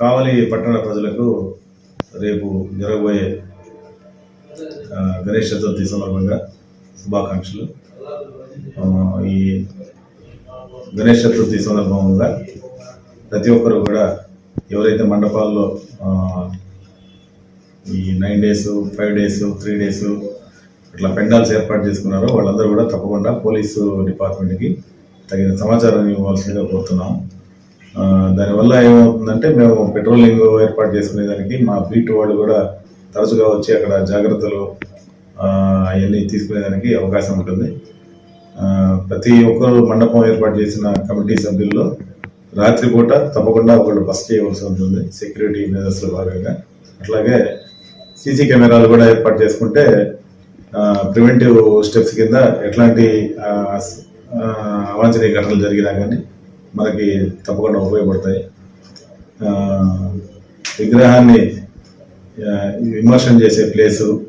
కావలి పట్టణ ప్రజలకు రేపు జరగబోయే గణేష్ చతుర్థి సందర్భంగా శుభాకాంక్షలు. ఈ గణేష్ చతుర్థి సందర్భంగా ప్రతి ఒక్కరు కూడా ఎవరైతే మండపాల్లో ఈ nine days five days three days ఇట్లా పెండాల్స్ ఏర్పాటు చేసుకున్నారో వాళ్ళందరూ కూడా తప్పకుండా పోలీసు డిపార్ట్మెంట్కి తగిన సమాచారం ఇవ్వాల్సిందిగా కోరుతున్నాం. దానివల్ల ఏమవుతుందంటే మేము పెట్రోలింగ్ ఏర్పాటు చేసుకునేదానికి మా బీట్ వాళ్ళు కూడా తరచుగా వచ్చి అక్కడ జాగ్రత్తలు అవన్నీ తీసుకునేదానికి అవకాశం ఉంటుంది. ప్రతి ఒక్కరు మండపం ఏర్పాటు చేసిన కమిటీ సభ్యుల్లో రాత్రిపూట తప్పకుండా ఒకళ్ళు బస్ చేయవలసి ఉంటుంది సెక్యూరిటీ మెజర్స్లో భాగంగా. అట్లాగే సీసీ కెమెరాలు కూడా ఏర్పాటు చేసుకుంటే ప్రివెంటివ్ స్టెప్స్ కింద ఎట్లాంటి అవాంఛనీయ ఘటనలు జరిగినా కానీ మనకి తప్పకుండా ఉపయోగపడతాయి. విగ్రహాన్ని ఆ, చేసే ప్లేసు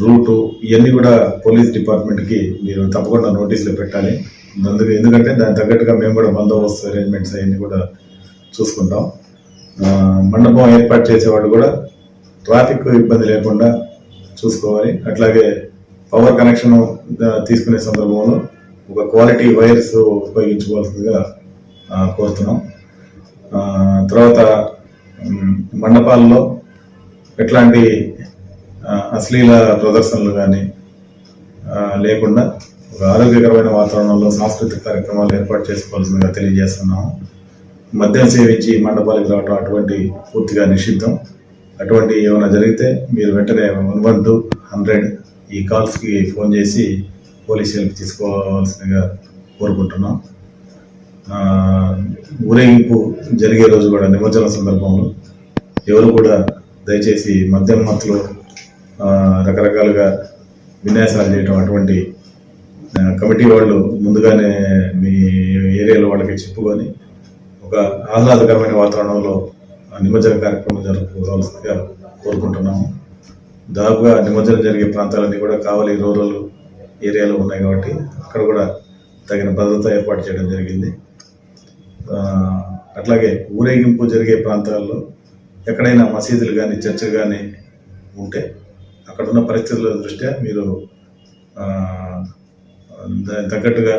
రూటు ఇవన్నీ కూడా పోలీస్ డిపార్ట్మెంట్కి మీరు తప్పకుండా నోటీసులు పెట్టాలి. అందుకు ఎందుకంటే దాని తగ్గట్టుగా మేము కూడా బందోబస్తు అరేంజ్మెంట్స్ అవన్నీ కూడా చూసుకుంటాం. మండపం ఏర్పాటు చేసేవాడు కూడా ట్రాఫిక్ ఇబ్బంది లేకుండా చూసుకోవాలి. అట్లాగే పవర్ కనెక్షన్ తీసుకునే సందర్భంలో క్వాలిటీ వైర్స్ ఉపయోగించుకోవాల్సిందిగా కోరుతున్నాం. తర్వాత మండపాల్లో ఎట్లాంటి అశ్లీల ప్రదర్శనలు కానీ లేకుండా ఒక ఆరోగ్యకరమైన వాతావరణంలో సాంస్కృతిక కార్యక్రమాలు ఏర్పాటు చేసుకోవాల్సిందిగా తెలియజేస్తున్నాము. మద్యం సేవించి మండపాలకు రావడం అటువంటి పూర్తిగా నిషిద్ధం. అటువంటి ఏమైనా జరిగితే మీరు వెంటనే వన్ వన్ టూ హండ్రెడ్ ఈ కాల్స్కి ఫోన్ చేసి పోలీస్ హెల్ప్ తీసుకోవాల్సిందిగా కోరుకుంటున్నాం. ఊరేగింపు జరిగే రోజు కూడా నిమజ్జన సందర్భంలో ఎవరు కూడా దయచేసి మద్యం మత్తులు రకరకాలుగా విన్యాసాలు చేయడం అటువంటి కమిటీ వాళ్ళు ముందుగానే మీ ఏరియాలో వాళ్ళకి చెప్పుకొని ఒక ఆహ్లాదకరమైన వాతావరణంలో ఆ నిమజ్జన కార్యక్రమం జరుపుకోవాల్సిందిగా కోరుకుంటున్నాము. దాదాపుగా నిమజ్జనం జరిగే ప్రాంతాలన్నీ కూడా కావలి రూరల్ ఏరియాలో ఉన్నాయి కాబట్టి అక్కడ కూడా తగిన భద్రత ఏర్పాటు చేయడం జరిగింది. అట్లాగే ఊరేగింపు జరిగే ప్రాంతాల్లో ఎక్కడైనా మసీదులు కానీ చర్చలు కానీ ఉంటే అక్కడున్న పరిస్థితుల దృష్ట్యా మీరు దానికి తగ్గట్టుగా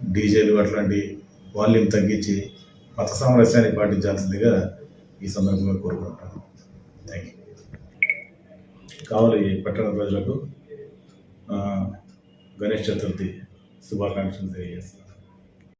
డీజేలు అట్లాంటి వాల్యూమ్ తగ్గించి మత సామరస్యాన్ని పాటించాల్సిందిగా ఈ సందర్భంగా కోరుకుంటాను థ్యాంక్ యూ కావాలి పట్టణ ప్రజలకు గణేష్ చతుర్థి శుభాకాంక్షలు తెలియజేస్తాను